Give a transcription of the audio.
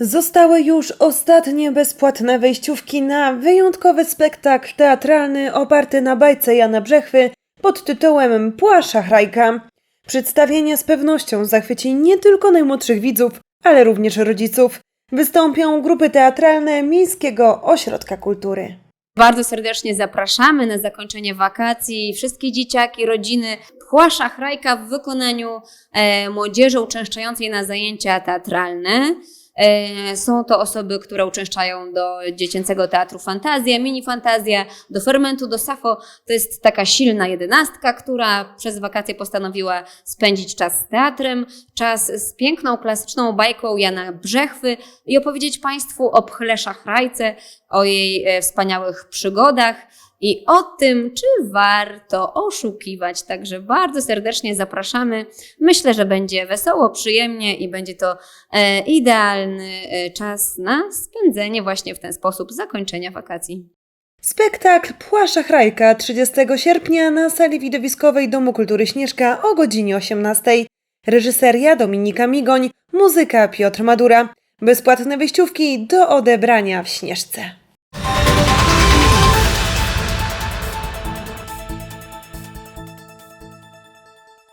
Zostały już ostatnie bezpłatne wejściówki na wyjątkowy spektakl teatralny oparty na bajce Jana Brzechwy pod tytułem Płasza Hrajka. Przedstawienie z pewnością zachwyci nie tylko najmłodszych widzów, ale również rodziców. Wystąpią grupy teatralne Miejskiego Ośrodka Kultury. Bardzo serdecznie zapraszamy na zakończenie wakacji wszystkie dzieciaki, rodziny. Płasza Hrajka w wykonaniu e, młodzieży uczęszczającej na zajęcia teatralne. E, są to osoby, które uczęszczają do dziecięcego teatru Fantazja, Mini Fantazja, do Fermentu, do Safo. To jest taka silna jedenastka, która przez wakacje postanowiła spędzić czas z teatrem, czas z piękną, klasyczną bajką Jana Brzechwy i opowiedzieć Państwu o Pchlesza Hrajce, o jej e, wspaniałych przygodach i o tym, czy warto oszukiwać. Także bardzo serdecznie zapraszamy. Myślę, że będzie wesoło, przyjemnie i będzie to e, idealny e, czas na spędzenie właśnie w ten sposób zakończenia wakacji. Spektakl Płasza Hrajka 30 sierpnia na sali widowiskowej Domu Kultury Śnieżka o godzinie 18. Reżyseria Dominika Migoń, muzyka Piotr Madura. Bezpłatne wyjściówki do odebrania w Śnieżce.